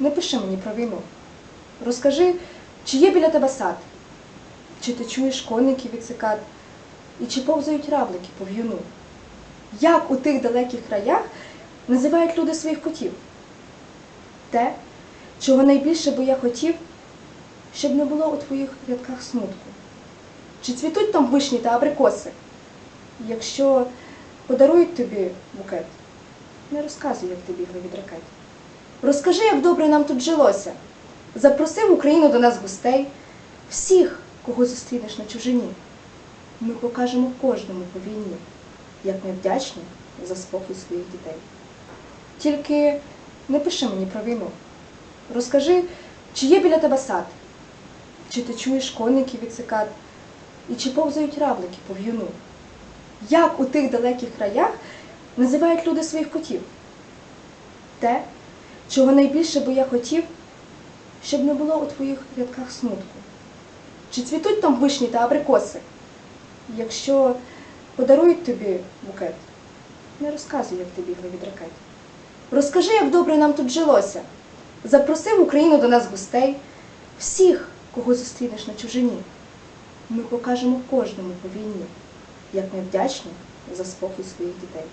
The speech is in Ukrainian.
не пиши мені про війну. Розкажи, чи є біля тебе сад, чи ти чуєш коників від цикад, і чи повзають равлики по в'юну? Як у тих далеких краях називають люди своїх котів? Те, чого найбільше би я хотів, щоб не було у твоїх рядках смутку. Чи цвітуть там вишні та абрикоси? Якщо подарують тобі букет, не розказуй, як ти бігли від ракет. Розкажи, як добре нам тут жилося. Запроси в Україну до нас гостей, всіх, кого зустрінеш на чужині. Ми покажемо кожному по війні, як ми вдячні за спокій своїх дітей. Тільки не пиши мені про війну. Розкажи, чи є біля тебе сад, чи ти чуєш коників від цикад, і чи повзають равлики по в'юну? Як у тих далеких краях називають люди своїх котів? Те, чого найбільше би я хотів, щоб не було у твоїх рядках смутку. Чи цвітуть там вишні та абрикоси? Якщо подарують тобі букет, не розказуй, як ти бігли від ракет. Розкажи, як добре нам тут жилося. Запроси в Україну до нас гостей, всіх, кого зустрінеш на чужині. Ми покажемо кожному по війні, як ми вдячні за спокій своїх дітей.